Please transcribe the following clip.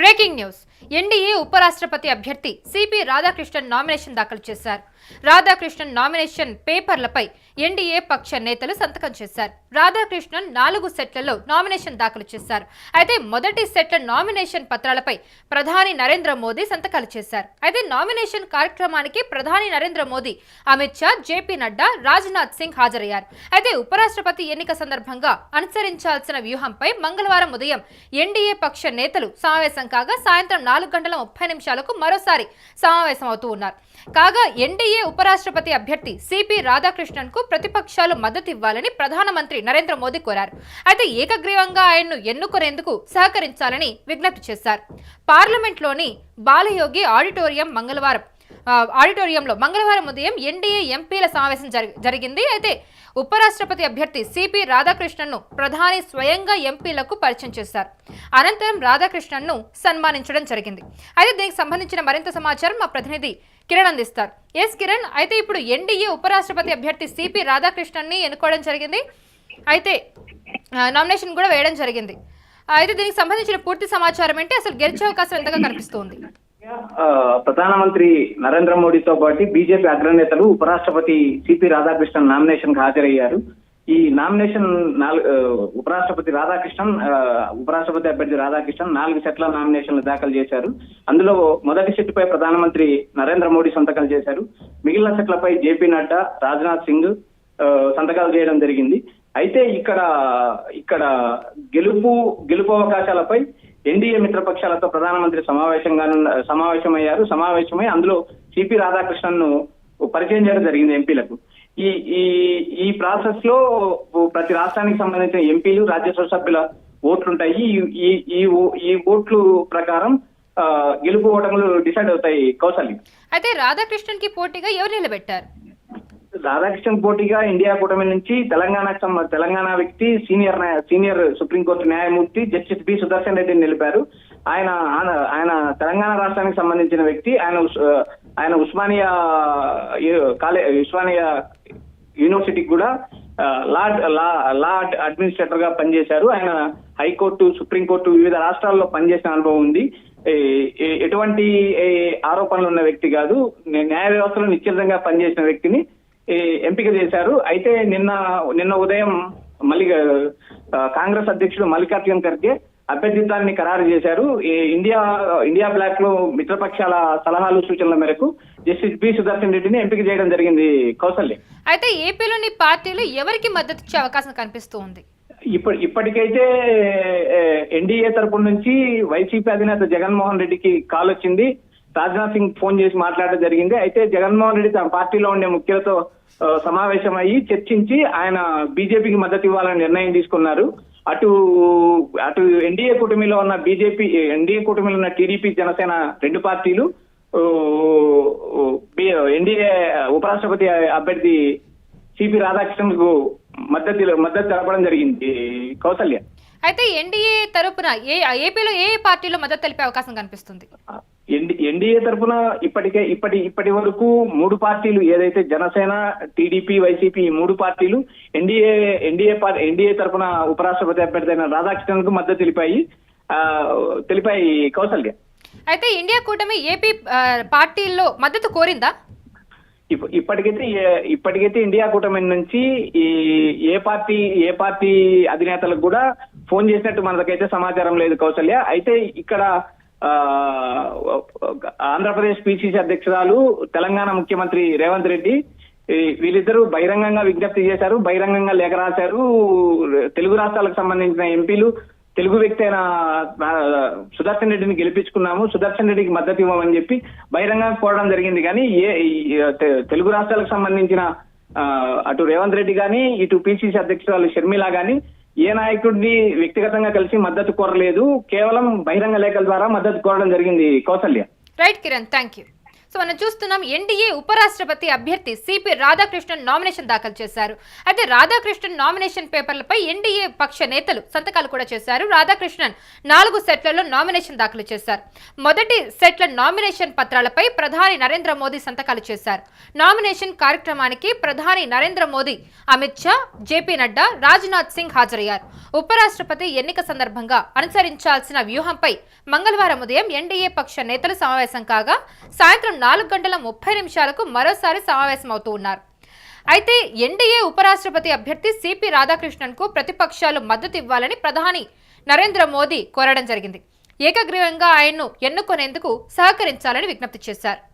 Breaking news. NDA ఉపరాష్ట్రపతి అభ్యర్థి CP Radhakrishnan nomination దాఖలు చేశారు. రాధాకృష్ణన్ నామినేషన్ పేపర్లపై ఎన్డీఏ పక్ష నేతలు సంతకం చేశారు. రాధాకృష్ణన్ నాలుగు సెట్లలో నామినేషన్ దాఖలు చేశారు. అయితే మొదటి సెట్ల నామినేషన్ పత్రాలపై ప్రధాని నరేంద్ర మోదీ సంతకాలు చేశారు. అయితే నామినేషన్ కార్యక్రమానికి ప్రధాని నరేంద్ర మోదీ అమిత్ షా జేపీ నడ్డా రాజ్నాథ్ సింగ్ హాజరయ్యారు. అయితే ఉపరాష్ట్రపతి ఎన్నిక సందర్భంగా అనుసరించాల్సిన వ్యూహంపై మంగళవారం ఉదయం ఎన్డీఏ పక్ష నేతలు సమావేశం కాగా సాయంత్రం నాలుగు గంటల ముప్పై నిమిషాలకు మరోసారి సమావేశం అవుతూ ఉన్నారు. కాగా ఎన్డీఏ ఉపరాష్ట్రపతి అభ్యర్థి సిపి రాధాకృష్ణన్కు ప్రతిపక్షాలు మద్దతు ఇవ్వాలని ప్రధానమంత్రి నరేంద్ర మోదీ కోరారు. అయితే ఏకగ్రీవంగా ఆయన్ను ఎన్నుకునేందుకు సహకరించాలని విజ్ఞప్తి చేశారు. పార్లమెంట్లోని బాలయోగి ఆడిటోరియం మంగళవారం ఆడిటోరియంలో మంగళవారం ఉదయం ఎన్డీఏ ఎంపీల సమావేశం జరిగింది. అయితే ఉపరాష్ట్రపతి అభ్యర్థి సిపి రాధాకృష్ణన్ను ప్రధాని స్వయంగా ఎంపీలకు పరిచయం చేశారు. అనంతరం రాధాకృష్ణన్ను సన్మానించడం జరిగింది. అయితే దీనికి సంబంధించిన మరింత సమాచారం మా ప్రతినిధి కిరణ్ అందిస్తారు. ఎస్ కిరణ్ అయితే ఇప్పుడు ఎన్డీఏ ఉపరాష్ట్రపతి అభ్యర్థి సిపి రాధాకృష్ణన్ని ఎన్నుకోవడం జరిగింది. అయితే నామినేషన్ కూడా వేయడం జరిగింది. అయితే దీనికి సంబంధించిన పూర్తి సమాచారం ఏంటి? అసలు గెలిచే అవకాశం ఎంతగా కనిపిస్తోంది? ప్రధానమంత్రి నరేంద్ర మోడీతో పాటు బీజేపీ అగ్రనేతలు ఉపరాష్ట్రపతి సిపి రాధాకృష్ణన్ నామినేషన్కు హాజరయ్యారు. ఈ నామినేషన్ నాలుగు ఉపరాష్ట్రపతి రాధాకృష్ణన్ ఆ, ఉపరాష్ట్రపతి అభ్యర్థి రాధాకృష్ణన్ నాలుగు సెట్ల నామినేషన్లు దాఖలు చేశారు. అందులో మొదటి సెట్ పై ప్రధానమంత్రి నరేంద్ర మోడీ సంతకాలు చేశారు. మిగిలిన సెట్లపై జేపీ నడ్డా రాజ్నాథ్ సింగ్ ఆ, సంతకాలు చేయడం జరిగింది. అయితే ఇక్కడ ఇక్కడ గెలుపు గెలుపు అవకాశాలపై ఎన్డీఏ మిత్రపక్షాలతో ప్రధానమంత్రి సమావేశంగా సమావేశమయ్యారు. సమావేశమై అందులో సిపి రాధాకృష్ణన్ను పరిచయం చేయడం జరిగింది ఎంపీలకు. ఈ ఈ ఈ ప్రాసెస్లో ప్రతి రాష్ట్రానికి సంబంధించిన ఎంపీలు రాజ్యసభ సభ్యుల ఓట్లుంటాయి. ఈ- ఈ ఈ ఓట్లు ప్రకారం ఆ, గెలుపు ఓటములు డిసైడ్ అవుతాయి కౌశల్యం అయితే రాధాకృష్ణన్కి పోటీగా ఎవరు నిలబెట్టారు? రాధాకృష్ణన్ పోటీగా ఇండియా కూటమి నుంచి తెలంగాణకు తెలంగాణ వ్యక్తి సీనియర్ సీనియర్ సుప్రీంకోర్టు న్యాయమూర్తి జస్టిస్ బి సుదర్శన్ రెడ్డిని నిలిపారు. ఆయన ఆయన- ఆయన తెలంగాణ రాష్ట్రానికి సంబంధించిన వ్యక్తి ఆయన ఆయన ఉస్మానియా కాలేజ్ కాలే ఉస్మానియా యూనివర్సిటీకి కూడా లార్డ్ లా లా లా అడ్మినిస్ట్రేటర్గా పనిచేశారు. ఆయన హైకోర్టు సుప్రీంకోర్టు వివిధ రాష్ట్రాల్లో పనిచేసిన అనుభవం ఉంది. ఎటువంటి ఆరోపణలు ఉన్న వ్యక్తి కాదు. న్యాయ వ్యవస్థలో నిశ్చితంగా పనిచేసిన వ్యక్తిని ఎంపిక చేశారు. అయితే నిన్న నిన్న ఉదయం మళ్ళీ ఆ, కాంగ్రెస్ అధ్యక్షుడు మల్లికార్జున్ ఖర్గే అభ్యర్థిత్వాన్ని ఖరారు చేశారు. ఈ ఇండియా ఇండియా బ్లాక్లో మిత్రపక్షాల సలహాలు సూచనల మేరకు జస్టిస్ బి సుదర్శన్ రెడ్డిని ఎంపిక చేయడం జరిగింది కౌశల్య అయితే ఏపీలోని పార్టీలు ఎవరికి మద్దతు ఇచ్చే అవకాశం కనిపిస్తూ ఉంది? ఇప్పటి ఇప్పటికైతే ఎన్డీఏ తరపు నుంచి వైసీపీ అధినేత జగన్మోహన్ రెడ్డికి కాల్ వచ్చింది రాజ్నాథ్ సింగ్ ఫోన్ చేసి మాట్లాడడం జరిగింది. అయితే జగన్మోహన్ రెడ్డి తన పార్టీలో ఉండే ముఖ్యులతో ఆ, సమావేశమయ్యి చర్చించి ఆయన బీజేపీకి మద్దతు ఇవ్వాలని నిర్ణయం తీసుకున్నారు. అటు అటు ఎన్డీఏ కూటమిలో ఉన్న బీజేపీ ఎన్డీఏ కూటమిలో ఉన్న టీడీపీ జనసేన రెండు పార్టీలు ఎన్డీఏ ఉపరాష్ట్రపతి అభ్యర్థి సిపి రాధాకృష్ణన్కు మద్దతు మద్దతు తెలపడం జరిగింది. కౌసల్య. అయితే ఎన్డీఏ తరపున ఏ ఏపీలో ఏ పార్టీలో మద్దతు తెలిపే అవకాశం కనిపిస్తుంది? ఎన్డీఏ తరఫున ఇప్పటికే ఇప్పటి ఇప్పటి వరకు మూడు పార్టీలు ఏదైతే జనసేన టీడీపీ వైసీపీ ఈ మూడు పార్టీలు ఎన్డీఏ ఎన్డీఏ ఎన్డీఏ తరఫున ఉపరాష్ట్రపతి అభ్యర్థి అయిన రాధాకృష్ణన్కు మద్దతు తెలిపాయి. తెలిపాయి కౌసల్య. అయితే ఇండియా కూటమి ఏపీ పార్టీల్లో మద్దతు కోరిందా? ఇప్ప- ఇప్పటికైతే ఇప్పటికైతే ఇండియా కూటమి నుంచి ఈ ఏ పార్టీ ఏ పార్టీ అధినేతలకు కూడా ఫోన్ చేసినట్టు మనకైతే సమాచారం లేదు కౌసల్య. అయితే ఇక్కడ ఆంధ్రప్రదేశ్ పిసిసి అధ్యక్షురాలు తెలంగాణ ముఖ్యమంత్రి రేవంత్ రెడ్డి వీళ్ళిద్దరూ బహిరంగంగా విజ్ఞప్తి చేశారు బహిరంగంగా లేఖ రాశారు. తెలుగు రాష్ట్రాలకు సంబంధించిన ఎంపీలు తెలుగు వ్యక్తి అయిన సుదర్శన్ రెడ్డిని గెలిపించుకున్నాము సుదర్శన్ రెడ్డికి మద్దతు ఇవ్వమని చెప్పి బహిరంగంగా కోరడం జరిగింది. కానీ ఏ తెలుగు రాష్ట్రాలకు సంబంధించిన ఆ, అటు రేవంత్ రెడ్డి గాని ఇటు పిసిసి అధ్యక్షురాలు షర్మిల కానీ ఏ నాయకుడిని వ్యక్తిగతంగా కలిసి మద్దతు కోరలేదు కేవలం బహిరంగ లేఖల ద్వారా మద్దతు కోరడం జరిగింది Kausalya. Right Kiran thank you so మనం చూస్తున్నాం ఎన్డీఏ ఉపరాష్ట్రపతి అభ్యర్థి సిపి రాధాకృష్ణన్ నామినేషన్ దాఖలు చేశారు. అయితే రాధాకృష్ణన్ నామినేషన్ పేపర్లపై ఎన్డీఏ పక్ష నేతలు సంతకాలు కూడా చేశారు. రాధాకృష్ణన్ నాలుగు సెట్లలో నామినేషన్ దాఖలు చేశారు. మొదటి సెట్ల నామినేషన్ పత్రాలపై ప్రధాని నరేంద్ర మోదీ సంతకాలు చేశారు. నామినేషన్ కార్యక్రమానికి ప్రధాని నరేంద్ర మోదీ అమిత్ షా జేపీ నడ్డా రాజ్నాథ్ సింగ్ హాజరయ్యారు. ఉపరాష్ట్రపతి ఎన్నిక సందర్భంగా అనుసరించాల్సిన వ్యూహంపై మంగళవారం ఉదయం ఎన్డీఏ పక్ష నేతలు సమావేశం కాగా సాయంత్రం నాలుగు గంటల ముప్పై నిమిషాలకు మరోసారి సమావేశమవుతూ ఉన్నారు. అయితే ఎన్డీఏ ఉపరాష్ట్రపతి అభ్యర్థి సిపి రాధాకృష్ణన్కు ప్రతిపక్షాలు మద్దతు ఇవ్వాలని ప్రధాని నరేంద్ర మోదీ కోరడం జరిగింది. ఏకగ్రీవంగా ఆయన్ను ఎన్నుకునేందుకు సహకరించాలని విజ్ఞప్తి చేశారు.